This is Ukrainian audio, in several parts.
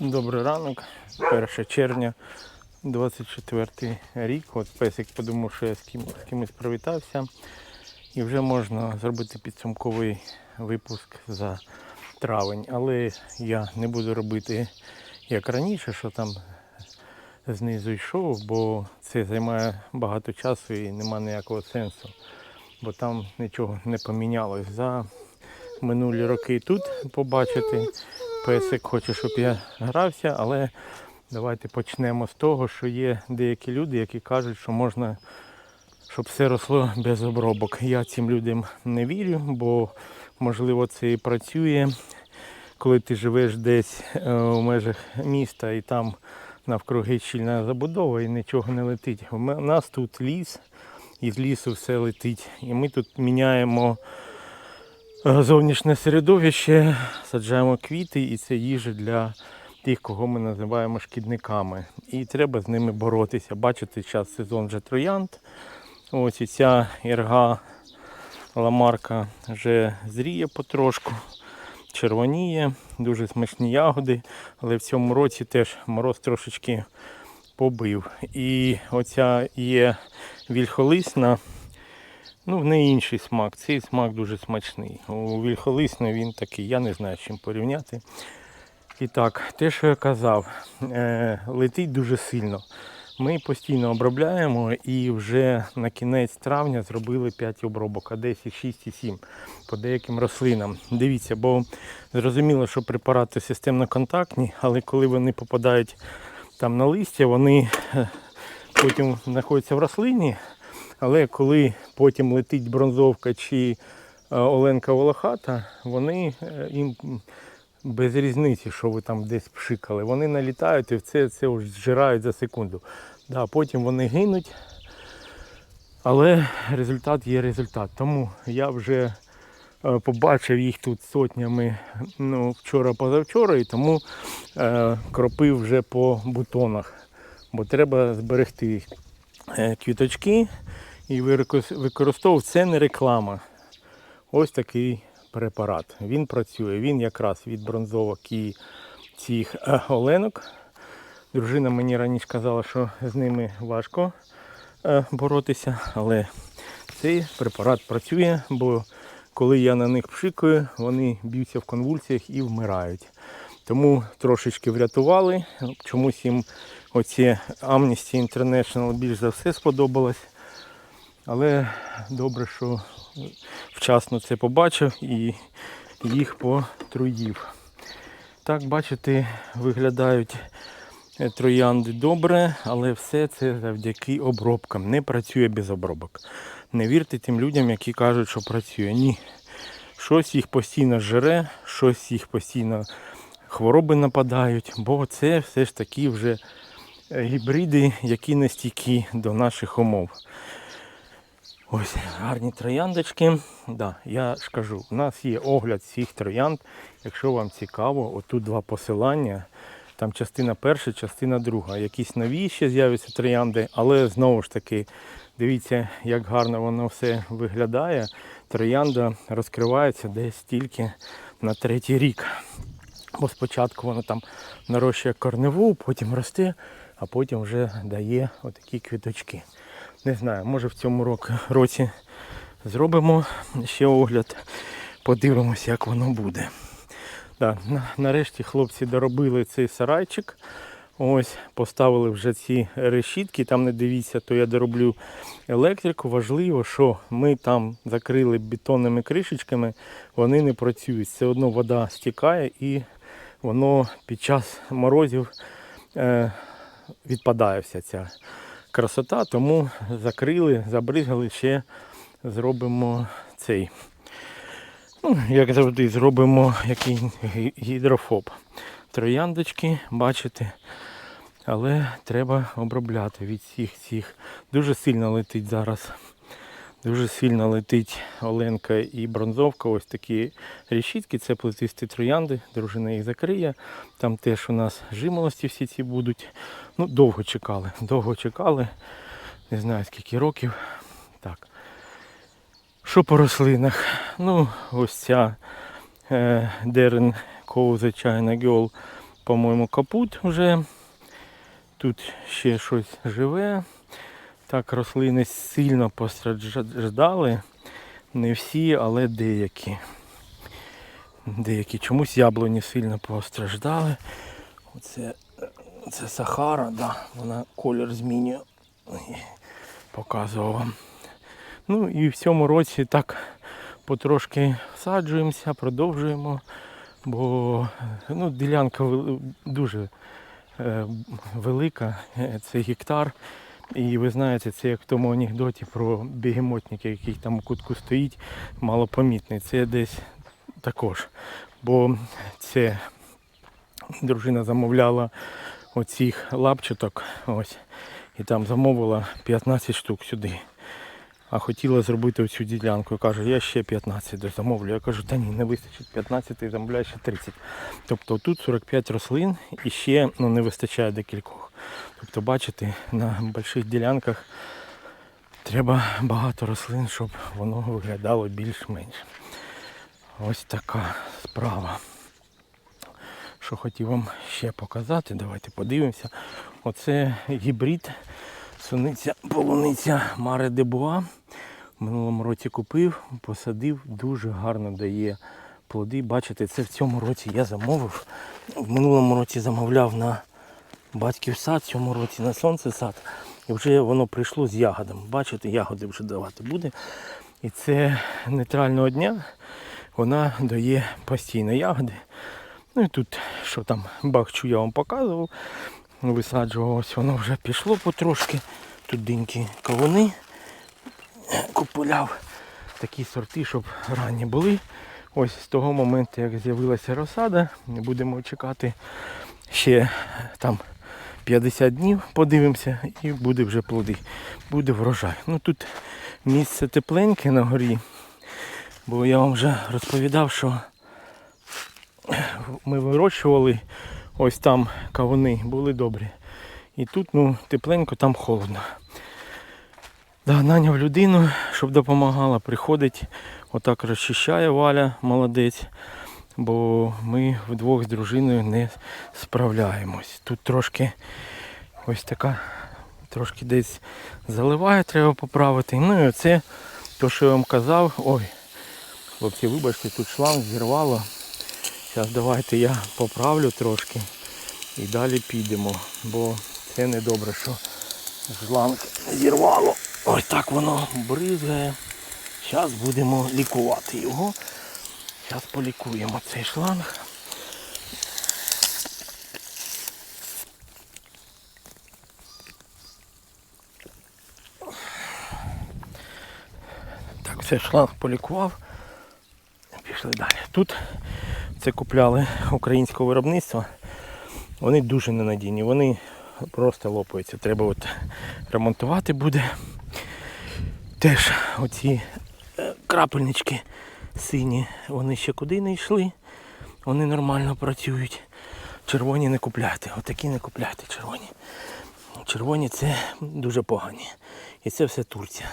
Добрий ранок, 1 червня, 24 рік. От песик подумав, що я з, ким, з кимось привітався. І вже можна зробити підсумковий випуск за травень. Але я не буду робити як раніше, що там знизу йшов, бо це займає багато часу і нема ніякого сенсу. Бо там нічого не помінялось. За минулі роки тут побачити. Песик хоче, щоб я грався, але давайте почнемо з того, що є деякі люди, які кажуть, що можна, щоб все росло без обробок. Я цим людям не вірю, бо можливо це і працює, коли ти живеш десь е, у межах міста і там навкруги щільна забудова і нічого не летить. У нас тут ліс, і з лісу все летить. І ми тут міняємо зовнішнє середовище, саджаємо квіти, і це їжа для тих, кого ми називаємо шкідниками. І треба з ними боротися. Бачите, зараз сезон вже троянд. Ось і ця ірга ламарка вже зріє потрошку, червоніє, дуже смачні ягоди, але в цьому році теж мороз трошечки побив. І оця є вільхолисна. Ну, в неї інший смак. Цей смак дуже смачний. У вільхолисної він такий, я не знаю, з чим порівняти. І так, те, що я казав, е, летить дуже сильно. Ми постійно обробляємо і вже на кінець травня зробили 5 обробок, а десь і 6 і 7 по деяким рослинам. Дивіться, бо зрозуміло, що препарати системно контактні, але коли вони попадають там на листя, вони е, потім знаходяться в рослині. Але коли потім летить бронзовка чи е, Оленка Волохата, вони е, їм без різниці, що ви там десь пшикали. Вони налітають і це, це зжирають за секунду. Да, потім вони гинуть, але результат є результат. Тому я вже е, побачив їх тут сотнями ну, вчора-позавчора, і тому е, кропив вже по бутонах. Бо треба зберегти квіточки і використовував. Це не реклама. Ось такий препарат. Він працює. Він якраз від бронзовок і цих е, оленок. Дружина мені раніше казала, що з ними важко е, боротися, але цей препарат працює, бо коли я на них пшикаю, вони б'ються в конвульсіях і вмирають. Тому трошечки врятували. Чомусь їм оці Amnesty International більш за все сподобалось. Але добре, що вчасно це побачив і їх потруїв. Так, бачите, виглядають е, троянди добре, але все це завдяки обробкам. Не працює без обробок. Не вірте тим людям, які кажуть, що працює. Ні. Щось їх постійно жре, щось їх постійно хвороби нападають, бо це все ж таки вже гібриди, які не стійкі до наших умов. Ось гарні трояндочки. Да, я ж кажу, у нас є огляд всіх троянд. Якщо вам цікаво, отут два посилання. Там частина перша, частина друга. Якісь нові ще з'являться троянди, але знову ж таки, дивіться, як гарно воно все виглядає. Троянда розкривається десь тільки на третій рік. Бо спочатку воно там нарощує корневу, потім росте, а потім вже дає отакі квіточки. Не знаю, може в цьому році зробимо ще огляд, подивимося, як воно буде. Да, на- нарешті хлопці доробили цей сарайчик. Ось, поставили вже ці решітки. Там не дивіться, то я дороблю електрику. Важливо, що ми там закрили бетонними кришечками, вони не працюють. Все одно вода стікає і воно під час морозів е, відпадає вся ця красота, тому закрили, забризгали, ще зробимо цей. Ну, як завжди, зробимо який гідрофоб. Трояндочки, бачите, але треба обробляти від всіх цих. Дуже сильно летить зараз. Дуже сильно летить Оленка і бронзовка. Ось такі рішітки, це плетисті троянди, дружина їх закриє. Там теж у нас жимолості всі ці будуть. Ну, довго чекали, довго чекали. Не знаю скільки років. Так. Що по рослинах? Ну, ось ця е, Дерен Коуза China Girl по-моєму, капут вже. Тут ще щось живе. Так, рослини сильно постраждали. Не всі, але деякі. Деякі чомусь яблуні сильно постраждали. Оце це Сахара, да, вона колір змінює. Показував вам. Ну і в цьому році так потрошки всаджуємося, продовжуємо, бо ну, ділянка дуже е, велика, е, це гектар. І ви знаєте, це як в тому анекдоті про бігемотника, який там у кутку стоїть, малопомітний. Це десь також. Бо це дружина замовляла оцих лапчаток, ось, і там замовила 15 штук сюди. А хотіла зробити оцю ділянку. Я кажу, я ще 15 замовлю. Я кажу, та ні, не вистачить 15, ти замовляєш ще 30. Тобто тут 45 рослин і ще ну, не вистачає декількох. Тобто, бачите, на великих ділянках треба багато рослин, щоб воно виглядало більш-менш. Ось така справа. Що хотів вам ще показати, давайте подивимося. Оце гібрид суниця полуниця Маре де Буа. В минулому році купив, посадив, дуже гарно дає плоди. Бачите, це в цьому році я замовив. В минулому році замовляв на батьків сад, цьому році на сонце сад. І вже воно прийшло з ягодами. Бачите, ягоди вже давати буде. І це нейтрального дня вона дає постійно ягоди. Ну і тут, що там, бахчу я вам показував, висаджував, ось воно вже пішло потрошки. Тут динькі кавуни купуляв. Такі сорти, щоб ранні були. Ось з того моменту, як з'явилася розсада, будемо чекати ще там 50 днів, подивимося, і буде вже плоди, буде врожай. Ну тут місце тепленьке на горі, бо я вам вже розповідав, що ми вирощували ось там кавуни, були добрі. І тут ну, тепленько, там холодно. Да, наняв людину, щоб допомагала, приходить, отак розчищає Валя, молодець. Бо ми вдвох з дружиною не справляємось. Тут трошки ось така, трошки десь заливає, треба поправити. Ну і оце, то, що я вам казав, ой, хлопці, вибачте, тут шланг зірвало. Зараз давайте я поправлю трошки і далі підемо, бо це не добре, що шланг зірвало. Ось так воно бризгає. Зараз будемо лікувати його. Зараз полікуємо цей шланг. Так, все, шланг полікував. Пішли далі. Тут це купляли українського виробництва. Вони дуже ненадійні, вони просто лопаються. Треба от ремонтувати буде. Теж оці е, крапельнички сині, вони ще куди не йшли. Вони нормально працюють. Червоні не купляйте. Отакі не купляйте червоні. Червоні це дуже погані. І це все Турція.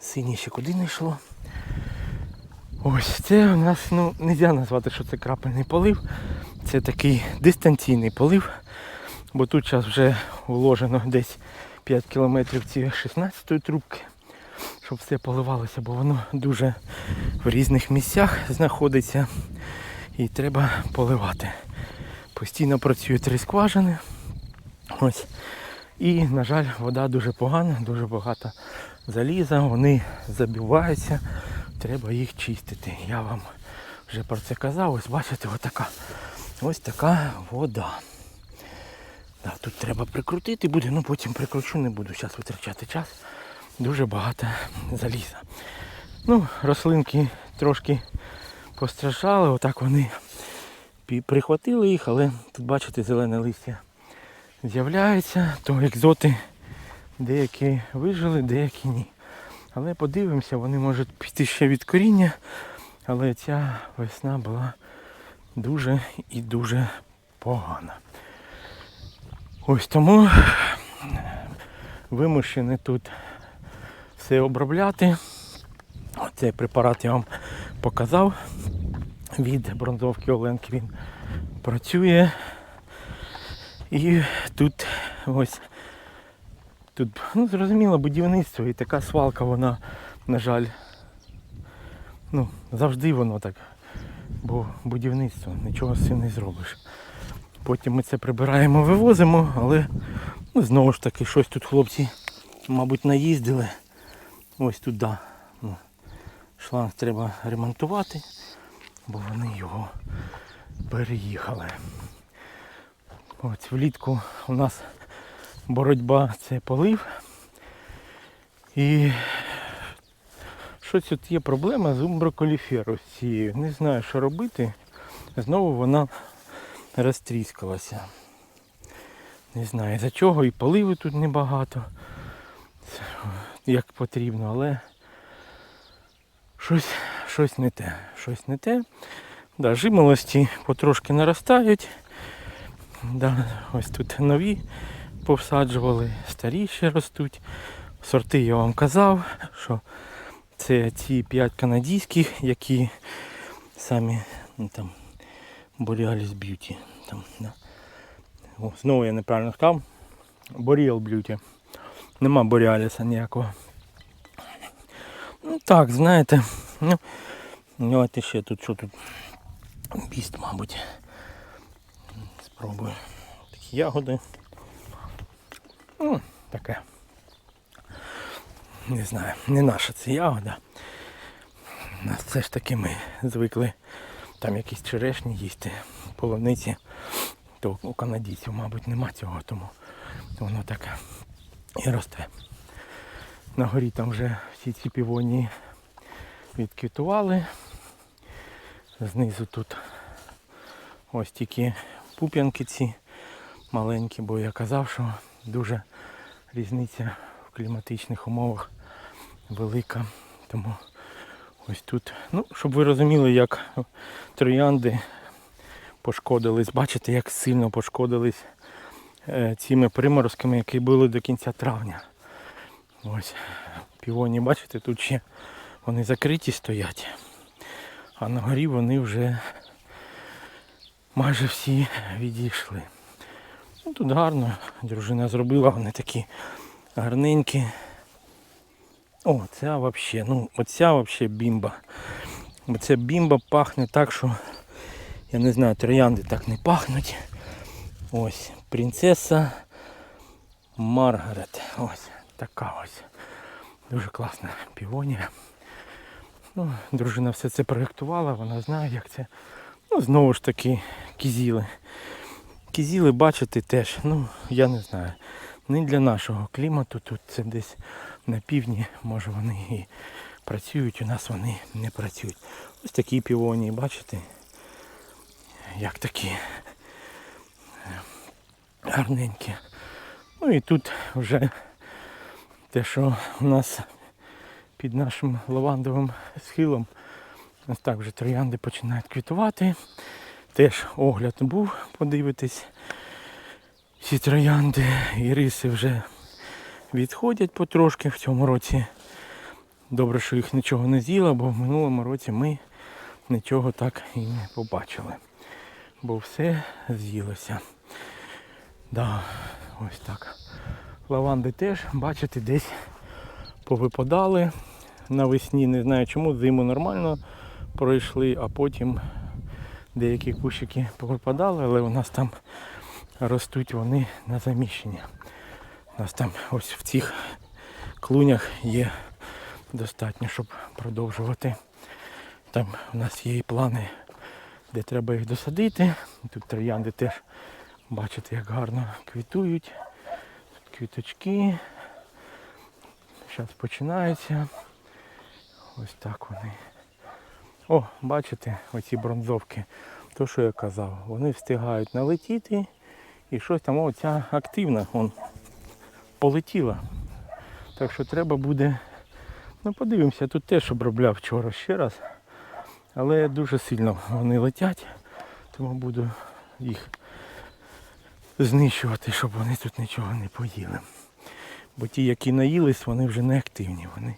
Сині ще куди не йшло. Ось це у нас ну, не можна назвати, що це крапельний полив. Це такий дистанційний полив. Бо тут зараз вже вложено десь 5 кілометрів цієї 16 трубки, щоб все поливалося, бо воно дуже в різних місцях знаходиться і треба поливати. Постійно працює три скважини. Ось. І, на жаль, вода дуже погана, дуже багато заліза, вони забиваються, треба їх чистити. Я вам вже про це казав, ось бачите, ось така, ось така вода. Да, тут треба прикрутити буде, ну потім прикручу, не буду зараз витрачати час. Дуже багато заліза. Ну, рослинки трошки постраждали, отак вони прихватили їх, але тут бачите зелене листя з'являється, то екзоти деякі вижили, деякі ні. Але подивимося, вони можуть піти ще від коріння, але ця весна була дуже і дуже погана. Ось тому вимушені тут все обробляти. Цей препарат я вам показав від бронзовки Оленки. Він працює І тут ось тут, ну зрозуміло, будівництво і така свалка, вона, на жаль, ну, завжди воно так. Бо будівництво, нічого з цим не зробиш. Потім ми це прибираємо, вивозимо, але ну, знову ж таки щось тут хлопці, мабуть, наїздили. Ось туди. Ну, шланг треба ремонтувати, бо вони його переїхали. Ось влітку у нас боротьба це полив. І щось тут є проблема з умброколіферою з цією. Не знаю, що робити. Знову вона розтріскалася. Не знаю за чого і поливу тут небагато, як потрібно, але щось, щось не те. Щось не те. Да, жимолості потрошки наростають. Да, ось тут нові повсаджували, старі ще ростуть. Сорти я вам казав, що це ці 5 канадійських, які самі ну, там Borealis Beauty. Там, да. О, знову я неправильно сказав. Boreal Beauty. Нема Borealis ніякого. Ну так, знаєте. Ну, давайте ще тут що тут. Біст, мабуть. Спробую. Такі ягоди. Ну, таке. Не знаю, не наша це ягода. У нас все ж таки ми звикли там якісь черешні їсти, полуниці. То у канадійців, мабуть, нема цього, тому воно так і росте. На горі там вже всі ці півонії відквітували. Знизу тут ось тільки пуп'янки ці маленькі, бо я казав, що дуже різниця в кліматичних умовах велика. Тому ось тут, ну, щоб ви розуміли, як троянди пошкодились. Бачите, як сильно пошкодились е, цими приморозками, які були до кінця травня. Ось півоні, бачите, тут ще вони закриті стоять. А на горі вони вже майже всі відійшли. Ну, тут гарно, дружина зробила, вони такі гарненькі. О, ця взагалі, ну оця взагалі бімба. Оця бімба пахне так, що я не знаю, троянди так не пахнуть. Ось, принцеса Маргарет. Ось така ось. Дуже класна півонія. Ну, дружина все це проєктувала, вона знає, як це. Ну, знову ж таки, кізіли. Кізіли бачити теж, ну, я не знаю. Не для нашого клімату, тут це десь на півдні, може вони і працюють, у нас вони не працюють. Ось такі півонії, бачите? Як такі гарненькі. Ну і тут вже те, що у нас під нашим лавандовим схилом так вже троянди починають квітувати. Теж огляд був, подивитись. Всі троянди і риси вже відходять потрошки в цьому році. Добре, що їх нічого не з'їла, бо в минулому році ми нічого так і не побачили. Бо все з'їлося. Да, ось так. Лаванди теж, бачите, десь повипадали навесні, не знаю чому, зиму нормально пройшли, а потім деякі кущики повипадали, але у нас там ростуть вони на заміщення. У нас там ось в цих клунях є достатньо, щоб продовжувати. Там у нас є і плани, де треба їх досадити. Тут троянди теж бачите, як гарно квітують. Квіточки. Зараз починається. Ось так вони. О, бачите, оці бронзовки. То, що я казав, вони встигають налетіти і щось там, о, ця активна, вон, полетіла. Так що треба буде. Ну подивимося, тут теж обробляв вчора ще раз. Але дуже сильно вони летять, тому буду їх знищувати, щоб вони тут нічого не поїли. Бо ті, які наїлись, вони вже не активні, вони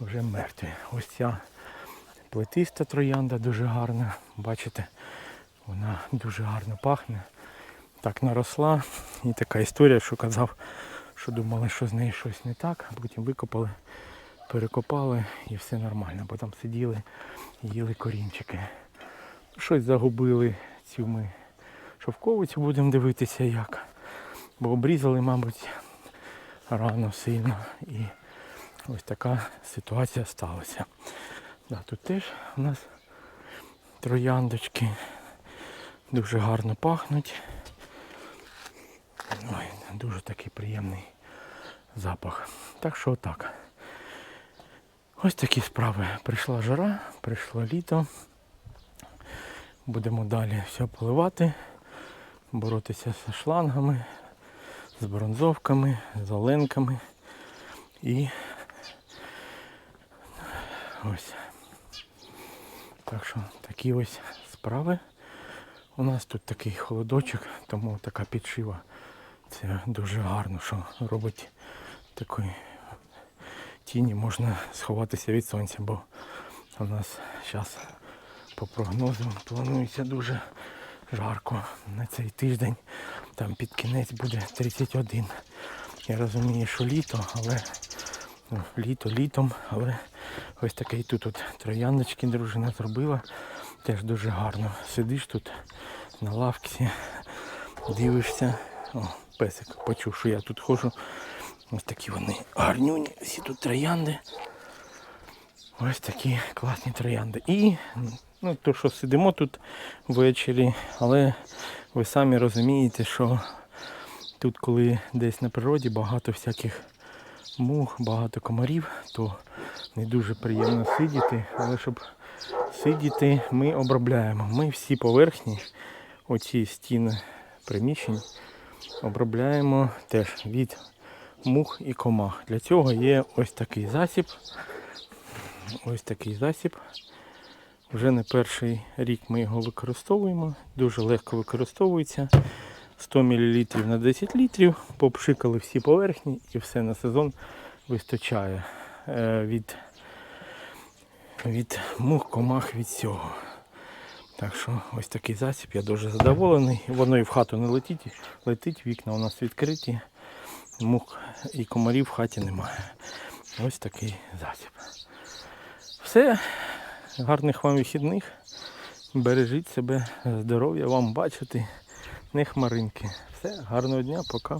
вже мертві. Ось ця плетиста троянда дуже гарна. Бачите, вона дуже гарно пахне. так наросла. І така історія, що казав, що думали, що з нею щось не так, потім викопали, перекопали і все нормально, бо там сиділи їли корінчики. Щось загубили цю ми шовковицю, будемо дивитися як. Бо обрізали, мабуть, рано сильно. І ось така ситуація сталася. Да, тут теж у нас трояндочки дуже гарно пахнуть. Ой, дуже такий приємний запах. Так що отак. Ось такі справи. Прийшла жара, прийшло літо. Будемо далі все поливати, боротися з шлангами, з бронзовками, з оленками. І ось. Так що такі ось справи. У нас тут такий холодочок, тому така підшива. Це дуже гарно, що робить такої тіні, можна сховатися від сонця, бо у нас зараз по прогнозу планується дуже жарко на цей тиждень. Там під кінець буде 31. Я розумію, що літо, але ну, літо літом, але ось такий тут от трояндочки дружина зробила. Теж дуже гарно. Сидиш тут на лавці, дивишся. О, песик почув, що я тут ходжу. Ось такі вони гарнюні, всі тут троянди. Ось такі класні троянди. І ну, то, що сидимо тут ввечері, але ви самі розумієте, що тут, коли десь на природі багато всяких мух, багато комарів, то не дуже приємно сидіти. Але щоб сидіти, ми обробляємо. Ми всі поверхні, оці стіни приміщень, обробляємо теж від мух і комах. Для цього є ось такий засіб. Ось такий засіб. Вже не перший рік ми його використовуємо. Дуже легко використовується. 100 мл на 10 літрів. Попшикали всі поверхні і все на сезон вистачає е, від, від мух, комах, від всього. Так що ось такий засіб, я дуже задоволений. Воно і в хату не летить, летить, вікна у нас відкриті, мух і комарів в хаті немає. Ось такий засіб. Все, гарних вам вихідних. Бережіть себе, здоров'я вам бачити, не хмаринки. Все, гарного дня, пока.